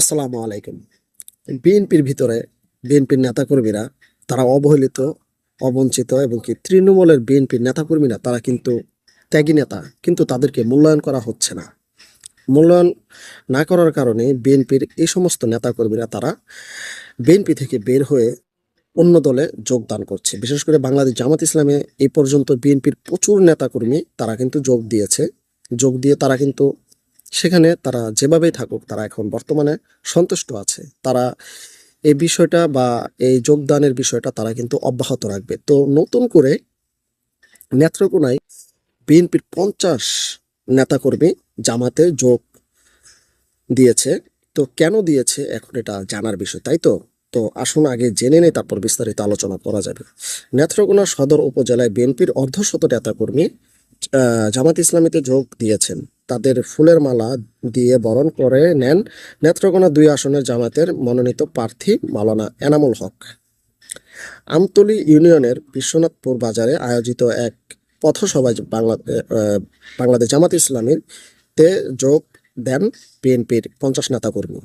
আসসালামু আলাইকুম। বিএনপির ভিতরে বিএনপির নেতাকর্মীরা, তারা অবহেলিত, অবঞ্চিত এবং কি তৃণমূলের বিএনপির নেতাকর্মীরা, তারা কিন্তু ত্যাগী নেতা, কিন্তু তাদেরকে মূল্যায়ন করা হচ্ছে না। মূল্যায়ন না করার কারণে বিএনপির এই সমস্ত নেতাকর্মীরা, তারা বিএনপি থেকে বের হয়ে অন্য দলে যোগদান করছে। বিশেষ করে বাংলাদেশ জামাত ইসলামে এই পর্যন্ত বিএনপির প্রচুর নেতাকর্মী, তারা কিন্তু যোগ দিয়েছে। যোগ দিয়ে তারা কিন্তু সেখানে তারা যেভাবেই থাকুক, তারা এখন বর্তমানে সন্তুষ্ট আছে। তারা এই বিষয়টা বা এই যোগদানের বিষয়টা তারা কিন্তু অব্যাহত রাখবে। তো নতুন করে নেত্রকোনায় বিএনপির পঞ্চাশ নেতাকর্মী জামাতে যোগ দিয়েছে। তো কেন দিয়েছে এখন এটা জানার বিষয়, তাই তো? তো আসুন আগে জেনে নেই, তারপর বিস্তারিত আলোচনা করা যাবে। নেত্রকোনা সদর উপজেলায় বিএনপির অর্ধশত নেতাকর্মী জামাত ইসলামীতে যোগ দিয়েছেন। তাদের ফুলের মালা দিয়ে বরণ করে নেন নেত্রকোনা দুই আসনের জামাতের মনোনীত প্রার্থী মালানা এনামুল হক। আমতলী ইউনিয়নের বিশ্বনাথপুর বাজারে আয়োজিত এক পথসভায় বাংলা বাংলাদেশ জামাত ইসলামীর তে যোগ দেন বিএনপির পঞ্চাশ নেতাকর্মী।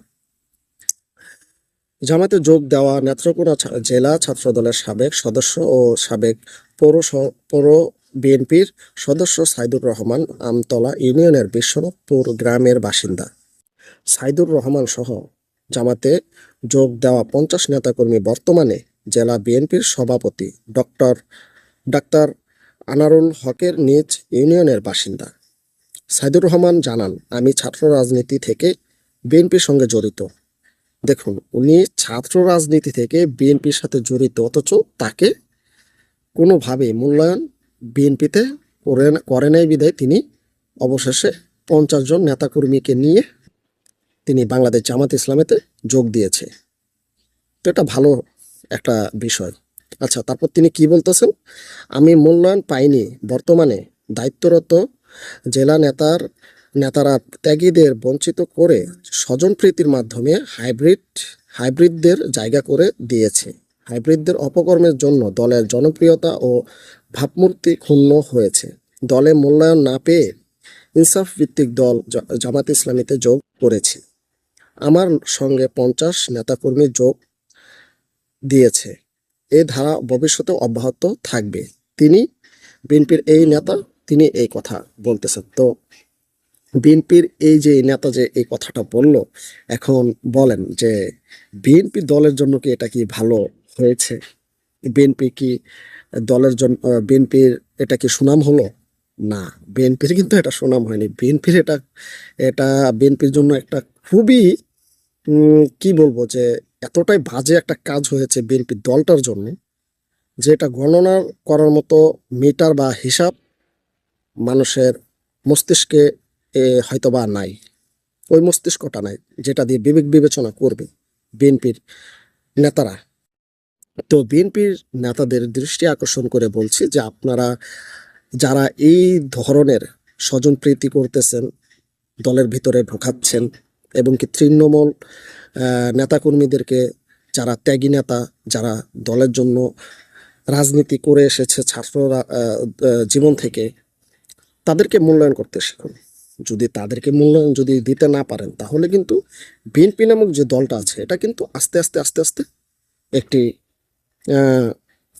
জামাতে যোগ দেওয়া নেত্রকোনা জেলা ছাত্রদলের সাবেক সদস্য ও সাবেক পৌর পৌর বিএনপির সদস্য সাইদুর রহমান আমতলা ইউনিয়নের বিশ্বনাথপুর গ্রামের বাসিন্দা। সাইদুর রহমান সহ জামাতে যোগ দেওয়া পঞ্চাশ নেতাকর্মী বর্তমানে জেলা বিএনপির সভাপতি ডক্টর, ডাক্তার আনারুল হকের নিজ ইউনিয়নের বাসিন্দা। সাইদুর রহমান জানান, আমি ছাত্র রাজনীতি থেকে বিএনপির সঙ্গে জড়িত। দেখুন, উনি ছাত্র রাজনীতি থেকে বিএনপির সাথে জড়িত, অথচ তাকে কোনোভাবে মূল্যায়ন বিএনপিতে করে করে নাই বিধায় তিনি অবশেষে পঞ্চাশ জন নেতাকর্মীকে নিয়ে তিনি বাংলাদেশ জামাত ইসলামেতে যোগ দিয়েছে। তো এটা ভালো একটা বিষয়। আচ্ছা তারপর তিনি কি বলতেছেন? আমি মূল্যায়ন পাইনি। বর্তমানে দায়িত্বরত জেলা নেতার, নেতারা ত্যাগীদের বঞ্চিত করে স্বজনপ্রীতির মাধ্যমে হাইব্রিড, হাইব্রিডদের জায়গা করে দিয়েছে। হাইব্রিডদের অপকর্মের জন্য দলের জনপ্রিয়তা ও ভাবমূর্তি ক্ষুণ্ণ হয়েছে। দলে মূল্যায়ন না পেয়ে ইনসাফ ভিত্তিক দল জামাত ইসলামীতে যোগ করেছি। আমার সঙ্গে পঞ্চাশ নেতাকর্মী যোগ দিয়েছে। এ ধারা ভবিষ্যতে অব্যাহত থাকবে। তিনি বিএনপির এই নেতা, তিনি এই কথা বলতেছেন। তো বিএনপির এই যে নেতা যে এই কথাটা বলল, এখন বলেন যে বিএনপি দলের জন্য কি এটা কি ভালো হয়েছে। বিএনপি কি দলের জন্য বিএনপির এটা কি সুনাম হলো? না বিএনপির কিন্তু এটা সুনাম হয়নি। বিএনপির এটা এটা বিএনপির জন্য একটা খুবই কি বলব যে এতটাই বাজে একটা কাজ হয়েছে বিএনপি দলটার জন্য যে এটা গণনা করার মতো মিটার বা হিসাব মানুষের মস্তিষ্কে এ, হয়তোবা নাই। ওই মস্তিষ্কটা নাই যেটা দিয়ে বিবেক বিবেচনা করবে বিএনপির নেতারা। তো বিএনপির নেতাদের দৃষ্টি আকর্ষণ করে বলছি যে আপনারা যারা এই ধরনের স্বজনপ্রীতি করতেছেন দলের ভিতরে ঢোকাচ্ছেন এবং কি তৃণমূল নেতাকর্মীদেরকে যারা ত্যাগী নেতা যারা দলের জন্য রাজনীতি করে এসেছে আহ, জীবন থেকে তাদেরকে মূল্যায়ন করতে শিখুন। যদি তাদেরকে মূল্যায়ন যদি দিতে না পারেন তাহলে কিন্তু বিএনপি নামক যে দলটা আছে এটা কিন্তু আস্তে আস্তে আস্তে আস্তে একটি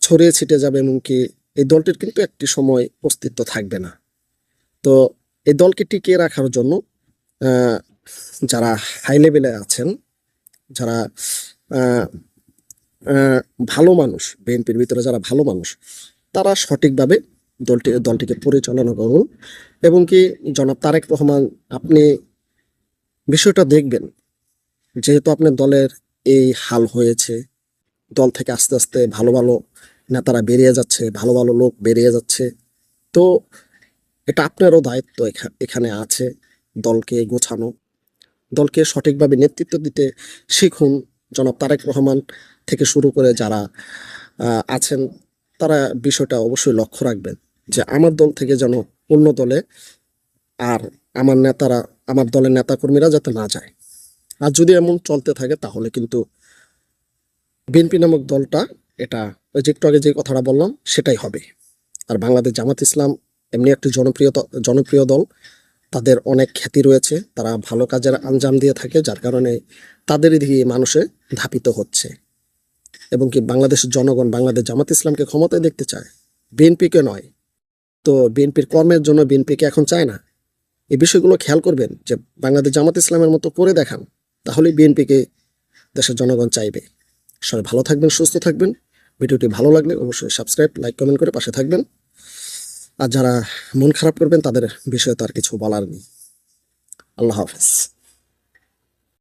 ছড়িয়ে ছিটে যাবে এমনকি এই দলটির কিন্তু একটি সময় অস্তিত্ব থাকবে না। তো এই দলকে টিকিয়ে রাখার জন্য যারা হাই লেভেলে আছেন, যারা ভালো মানুষ, বিএনপির ভিতরে যারা ভালো মানুষ, তারা সঠিকভাবে দলটি, দলটিকে পরিচালনা করুন। এবং কি, জনাব তারেক রহমান, আপনি বিষয়টা দেখবেন, যেহেতু আপনার দলের এই হাল হয়েছে দল থেকে আস্তে আস্তে ভালো ভালো নেতারা বেরিয়ে যাচ্ছে, ভালো ভালো লোক বেরিয়ে যাচ্ছে। তো এটা আপনারও দায়িত্ব এখা- এখানে আছে দলকে গোছানো। দলকে সঠিকভাবে নেতৃত্ব দিতে শিখুন। জনাব তারেক রহমান থেকে শুরু করে যারা আছেন, তারা বিষয়টা অবশ্যই লক্ষ্য রাখবেন যে আমার দল থেকে যেন অন্য দলে আর আমার নেতারা, আমার দলের নেতাকর্মীরা যাতে না যায়। আর যদি এমন চলতে থাকে তাহলে কিন্তু বিএনপি নামক দলটা, এটা ওই যে একটু আগে যে কথাটা বললাম, সেটাই হবে। আর বাংলাদেশ জামাত ইসলাম এমনি একটি জনপ্রিয় জনপ্রিয় দল। তাদের অনেক খ্যাতি রয়েছে, তারা ভালো কাজের আঞ্জাম দিয়ে থাকে, যার কারণে তাদের দিকে মানুষে ধাপিত হচ্ছে। এবং কি বাংলাদেশের জনগণ, বাংলাদেশ জামাত ইসলামকে ক্ষমতায় দেখতে চায়, বিএনপিকে নয়। তো বিএনপির কর্মের জন্য বিএনপিকে এখন চায় না? এই বিষয়গুলো খেয়াল করবেন যে বাংলাদেশ জামাত ইসলামের মতো করে দেখান তাহলেই বিএনপিকে দেশের জনগণ চাইবে। সবাই ভালো থাকবেন, সুস্থ থাকবেন। ভিডিওটি ভালো লাগলে অবশ্যই সাবস্ক্রাইব লাইক কমেন্ট করে পাশে থাকবেন। আর যারা মন খারাপ করবেন, তাদের বিষয়ে তো আর কিছু বলার নেই। আল্লাহ হাফেজ।